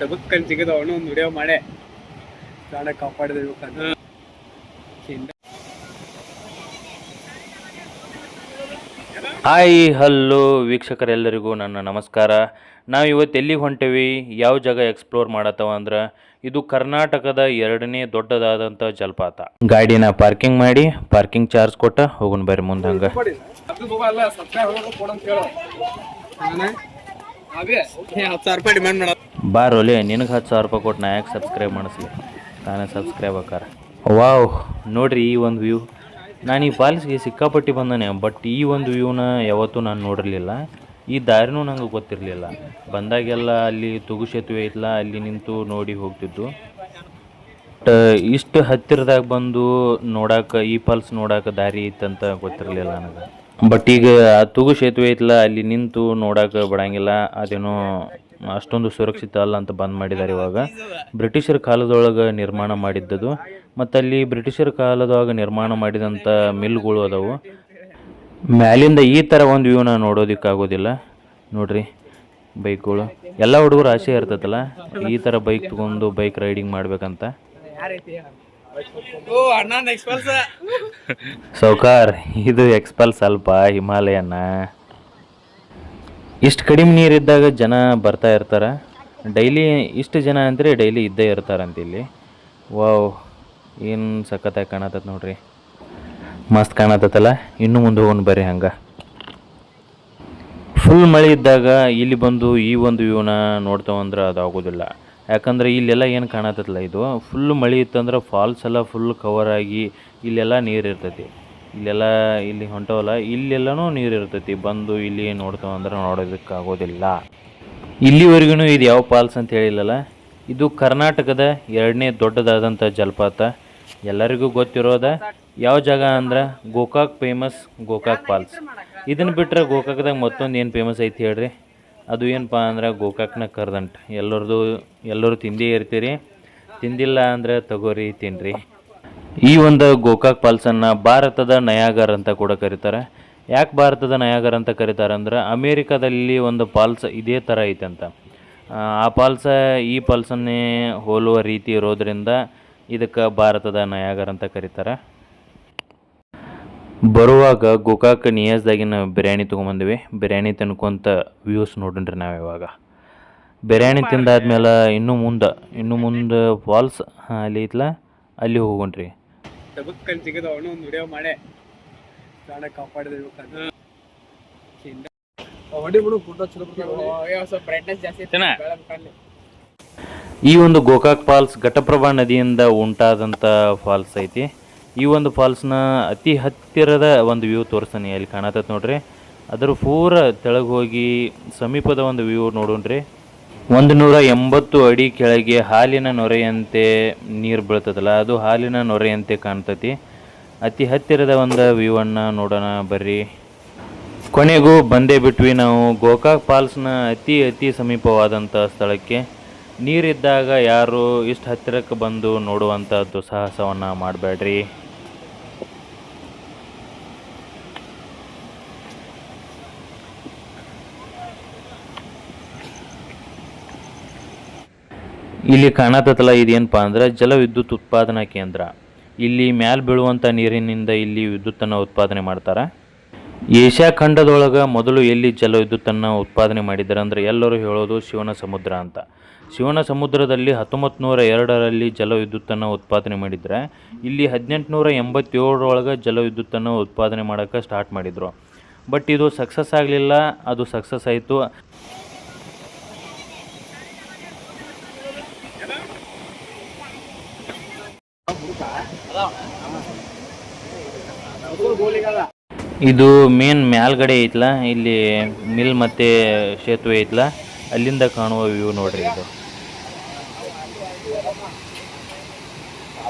ಟಬಕ್ಕನ್ ಸಿಗದ ಅವನು ಒಂದು ವಿಡಿಯೋ ಮಾಡೆ. ಪ್ರಾಣ ಕಾಪಾಡಿದ್ರು ಹಾಯ್ ಹಲೋ ವೀಕ್ಷಕರೆಲ್ಲರಿಗೂ ನನ್ನ ನಮಸ್ಕಾರ. ನಾವು ಇವತ್ತು ಎಲ್ಲಿಗೆ ಹೊಂಟೇವಿ ಯಾವ ಜಾಗ ಎಕ್ಸ್ಪ್ಲೋರ್ ಮಾಡತ್ತವ ಅಂದ್ರೆ ಇದು ಕರ್ನಾಟಕದ ಎರಡನೇ ದೊಡ್ಡದಾದಂಥ ಜಲಪಾತ. ಗಾಡಿನ ಪಾರ್ಕಿಂಗ್ ಮಾಡಿ ಪಾರ್ಕಿಂಗ್ ಚಾರ್ಜ್ ಕೊಟ್ಟ ಹೋಗೋಣ ಬರ್ರಿ ಮುಂದೆ ಹಂಗೆ. ಸಾವಿರ ರೂಪಾಯಿ ಡಿಮ್ಯಾಂಡ್ ಮಾಡ ಬಾರೋಲೆ ನಿನಗೆ ಹತ್ತು ಸಾವಿರ ರೂಪಾಯಿ ಕೊಟ್ಟು ನಾ ಯಾಕೆ ಸಬ್ಸ್ಕ್ರೈಬ್ ಮಾಡಿಸ್ಲಿ? ತಾನೇ ಸಬ್ಸ್ಕ್ರೈಬ್ ಆಕಾರ. ವಾವ್. ನೋಡ್ರಿ ಈ ಒಂದು ವ್ಯೂ ನಾನು ಈ ಫಾಲ್ಸ್ಗೆ ಸಿಕ್ಕಾಪಟ್ಟಿ ಬಂದಾನೆ ಬಟ್ ಈ ಒಂದು ವ್ಯೂನ ಯಾವತ್ತೂ ನಾನು ನೋಡಿರಲಿಲ್ಲ. ಈ ದಾರಿನೂ ನಂಗೆ ಗೊತ್ತಿರಲಿಲ್ಲ. ಬಂದಾಗೆಲ್ಲ ಅಲ್ಲಿ ತುಗು ಸೇತುವೆ ಐತಲ್ಲ ಅಲ್ಲಿ ನಿಂತು ನೋಡಿ ಹೋಗ್ತಿದ್ದು. ಬಟ್ ಇಷ್ಟು ಹತ್ತಿರದಾಗ ಬಂದು ನೋಡಕ್ಕೆ ಈ ಫಾಲ್ಸ್ ನೋಡಕ್ಕೆ ದಾರಿ ಇತ್ತಂತ ಗೊತ್ತಿರಲಿಲ್ಲ ನನಗೆ. ಬಟ್ ಈಗ ಆ ತುಗು ಸೇತುವೆ ಐತಲ್ಲ ಅಲ್ಲಿ ನಿಂತು ನೋಡಕ್ಕೆ ಬಿಡಂಗಿಲ್ಲ ಅದೇನೋ ಅಷ್ಟೊಂದು ಸುರಕ್ಷಿತ ಅಲ್ಲ ಅಂತ ಬಂದ್ ಮಾಡಿದ್ದಾರೆ ಇವಾಗ. ಬ್ರಿಟಿಷರ ಕಾಲದೊಳಗೆ ನಿರ್ಮಾಣ ಮಾಡಿದ್ದದು. ಮತ್ತು ಅಲ್ಲಿ ಬ್ರಿಟಿಷರ ಕಾಲದೊಳಗೆ ನಿರ್ಮಾಣ ಮಾಡಿದಂಥ ಮಿಲ್ಗಳು ಅದಾವು. ಮ್ಯಾಲಿಂದ ಈ ಥರ ಒಂದು ವ್ಯೂನ ನೋಡೋದಕ್ಕಾಗೋದಿಲ್ಲ. ನೋಡ್ರಿ ಬೈಕ್ಗಳು. ಎಲ್ಲ ಹುಡುಗರು ಆಸೆ ಇರ್ತೈತಲ್ಲ ಈ ಥರ ಬೈಕ್ ತಗೊಂಡು ಬೈಕ್ ರೈಡಿಂಗ್ ಮಾಡ್ಬೇಕಂತ. ಸೌಕಾರ್ ಇದು ಎಕ್ಸ್ಪಲ್ಸ್ ಅಲ್ಪ ಹಿಮಾಲಯನ. ಇಷ್ಟು ಕಡಿಮೆ ನೀರಿದ್ದಾಗ ಜನ ಬರ್ತಾ ಇರ್ತಾರೆ. ಡೈಲಿ ಇಷ್ಟು ಜನ ಅಂದರೆ ಡೈಲಿ ಇದ್ದೇ ಇರ್ತಾರಂತ ಇಲ್ಲಿ ವಾವ್, ಏನು ಸಖತ್ತಾಗಿ ಕಾಣತತ್ ನೋಡ್ರಿ. ಮಸ್ತ್ ಕಾಣತತ್ತಲ್ಲ, ಇನ್ನೂ ಮುಂದೆ ಹೋಗೋಣ ಬರ್ರಿ ಹಂಗೆ. ಫುಲ್ ಮಳೆ ಇದ್ದಾಗ ಇಲ್ಲಿ ಬಂದು ಈ ಒಂದು ವ್ಯೂನ ನೋಡ್ತಾವಂದ್ರೆ ಅದು ಆಗೋದಿಲ್ಲ. ಯಾಕಂದ್ರೆ ಇಲ್ಲೆಲ್ಲ ಏನು ಕಾಣತ್ತಲ್ಲ ಇದು ಫುಲ್ ಮಳೆ ಇತ್ತಂದ್ರೆ ಫಾಲ್ಸ್ ಎಲ್ಲ ಫುಲ್ ಕವರ್ ಆಗಿ ಇಲ್ಲೆಲ್ಲ ನೀರು ಇರ್ತೈತಿ. ಇಲ್ಲೆಲ್ಲ ಇಲ್ಲಿ ಹೊಂಟವಲ್ಲ, ಇಲ್ಲೆಲ್ಲನೂ ನೀರು ಇರ್ತೈತಿ. ಬಂದು ಇಲ್ಲಿ ನೋಡ್ತಾವೆ ಅಂದ್ರೆ ನೋಡೋದಕ್ಕೆ ಆಗೋದಿಲ್ಲ ಇಲ್ಲಿವರೆಗೂ ಇದು ಯಾವ ಫಾಲ್ಸ್ ಅಂತ ಹೇಳಿಲ್ಲಲ್ಲ? ಇದು ಕರ್ನಾಟಕದ ಎರಡನೇ ದೊಡ್ಡದಾದಂಥ ಜಲಪಾತ. ಎಲ್ಲರಿಗೂ ಗೊತ್ತಿರೋದ? ಯಾವ ಜಾಗ ಅಂದ್ರೆ ಗೋಕಾಕ್ ಫೇಮಸ್ ಗೋಕಾಕ್ ಫಾಲ್ಸ್. ಇದನ್ನು ಬಿಟ್ಟರೆ ಗೋಕಾಕ್ದಾಗ ಮತ್ತೊಂದು ಏನು ಫೇಮಸ್ ಐತಿ ಹೇಳ್ರಿ? ಅದು ಏನಪ್ಪ ಅಂದ್ರೆ ಗೋಕಾಕ್ನ ಕರ್ದಂಟ್. ಎಲ್ಲರದು, ಎಲ್ಲರೂ ತಿಂದೇ ಇರ್ತೀರಿ. ತಿಂದಿಲ್ಲ ಅಂದ್ರೆ ತಗೋರಿ, ತಿನ್ರಿ. ಈ ಒಂದು ಗೋಕಾಕ್ ಫಾಲ್ಸನ್ನು ಭಾರತದ ನಯಾಗರ್ ಅಂತ ಕೂಡ ಕರೀತಾರೆ. ಯಾಕೆ ಭಾರತದ ನಯಾಗರ್ ಅಂತ ಕರೀತಾರೆ ಅಂದರೆ ಅಮೇರಿಕಾದಲ್ಲಿ ಒಂದು ಫಾಲ್ಸ್ ಇದೇ ಥರ ಐತೆ ಅಂತ. ಆ ಪಾಲ್ಸ ಈ ಪಾಲ್ಸನ್ನೇ ಹೋಲುವ ರೀತಿ ಇರೋದರಿಂದ ಇದಕ್ಕೆ ಭಾರತದ ನಯಾಗರ್ ಅಂತ ಕರೀತಾರೆ. ಬರುವಾಗ ಗೋಕಾಕ್ ನಿಯಸ್ದಾಗಿನ ಬಿರಿಯಾನಿ ತೊಗೊಂಬಂದ್ವಿ. ಬಿರಿಯಾನಿ ತಿನ್ಕೊಂತ ವ್ಯೂಸ್ ನೋಡ್ರಿ ನಾವು ಇವಾಗ. ಬಿರಿಯಾನಿ ತಿಂದಾದ್ಮೇಲೆ ಇನ್ನೂ ಮುಂದೆ ಇನ್ನೂ ಮುಂದೆ ಫಾಲ್ಸ್ ಅಲ್ಲಿ ಐತ್ಲ? ಅಲ್ಲಿ ಹೋಗೋಣ್ರಿ. ಟಬಕ್ಕನ್ ಸಿಗದ ಅವನು ಒಂದು ವಿಡಿಯೋ ಮಾಡೆ. ಪ್ರಾಣ ಕಾಪಾಡಿದಿರ್ಬೇಕಂತ ಹೊಡಿ ಬಿಡು ಫೋಟೋ ಚಲೋ ಸ್ವಲ್ಪ ಬ್ರೈಟ್ನೆಸ್ ಜಾಸ್ತಿ. ಈ ಒಂದು ಗೋಕಾಕ್ ಫಾಲ್ಸ್ ಘಟಪ್ರಭಾ ನದಿಯಿಂದ ಉಂಟಾದಂಥ ಫಾಲ್ಸ್ ಐತಿ. ಈ ಒಂದು ಫಾಲ್ಸ್ನ ಅತಿ ಹತ್ತಿರದ ಒಂದು ವ್ಯೂ ತೋರಿಸ್ತಾನೆ ಅಲ್ಲಿ ಕಾಣತತ್ ನೋಡ್ರಿ. ಅದರ ಪೂರ ತೆಳಗೆ ಹೋಗಿ ಸಮೀಪದ ಒಂದು ವ್ಯೂ ನೋಡೋಣ್ರಿ. ಒಂದು ನೂರ ಎಂಬತ್ತು ಅಡಿ ಕೆಳಗೆ ಹಾಲಿನ ನೊರೆಯಂತೆ ನೀರು ಬೀಳ್ತದಲ್ಲ, ಅದು ಹಾಲಿನ ನೊರೆಯಂತೆ ಕಾಣ್ತತಿ. ಅತಿ ಹತ್ತಿರದ ಒಂದು ವ್ಯೂವನ್ನು ನೋಡೋಣ, ಬರ್ರಿ. ಕೊನೆಗೂ ಬಂದೇ ಬಿಟ್ವಿ ನಾವು. ಗೋಕಾಕ್ ಫಾಲ್ಸ್ನ ಅತಿ ಅತಿ ಸಮೀಪವಾದಂಥ ಸ್ಥಳಕ್ಕೆ. ನೀರಿದ್ದಾಗ ಯಾರು ಇಷ್ಟು ಹತ್ತಿರಕ್ಕೆ ಬಂದು ನೋಡುವಂಥ ದುಸ್ಸಾಹಸವನ್ನು ಮಾಡಬೇಡ್ರಿ ಇಲ್ಲಿ ಕಾಣತ್ತಲ್ಲ ಇದೇನಪ್ಪ ಅಂದ್ರೆ ಜಲವಿದ್ಯುತ್ ಉತ್ಪಾದನಾ ಕೇಂದ್ರ. ಇಲ್ಲಿ ಮ್ಯಾಲ್ ಬೀಳುವಂಥ ನೀರಿನಿಂದ ಇಲ್ಲಿ ವಿದ್ಯುತ್ತನ್ನು ಉತ್ಪಾದನೆ ಮಾಡ್ತಾರೆ. ಏಷ್ಯಾ ಖಂಡದೊಳಗೆ ಮೊದಲು ಎಲ್ಲಿ ಜಲವಿದ್ಯುತ್ತನ್ನು ಉತ್ಪಾದನೆ ಮಾಡಿದ್ದಾರೆ ಅಂದರೆ ಎಲ್ಲರೂ ಹೇಳೋದು ಶಿವನ ಸಮುದ್ರ ಅಂತ. ಶಿವನ ಸಮುದ್ರದಲ್ಲಿ ಹತ್ತೊಂಬತ್ತು ನೂರ ಎರಡರಲ್ಲಿ ಜಲವಿದ್ಯುತ್ತನ್ನು ಉತ್ಪಾದನೆ ಮಾಡಿದರೆ, ಇಲ್ಲಿ ಹದಿನೆಂಟುನೂರ ಎಂಬತ್ತೇಳರೊಳಗೆ ಜಲವಿದ್ಯುತ್ತನ್ನು ಉತ್ಪಾದನೆ ಮಾಡೋಕ್ಕೆ ಸ್ಟಾರ್ಟ್ ಮಾಡಿದರು. ಬಟ್ ಇದು ಸಕ್ಸಸ್ ಆಗಲಿಲ್ಲ, ಅದು ಸಕ್ಸಸ್ ಆಯಿತು. ಇದು ಮೇನ್ ಮ್ಯಾಲ್ಗಡೆ ಐತ್ಲ ಇಲ್ಲಿ ಮಿಲ್ ಮತ್ತೆ ಸೇತುವೆ ಐತ್ಲ ಅಲ್ಲಿಂದ ಕಾಣುವ ವ್ಯೂ ನೋಡ್ರಿ ಇದು.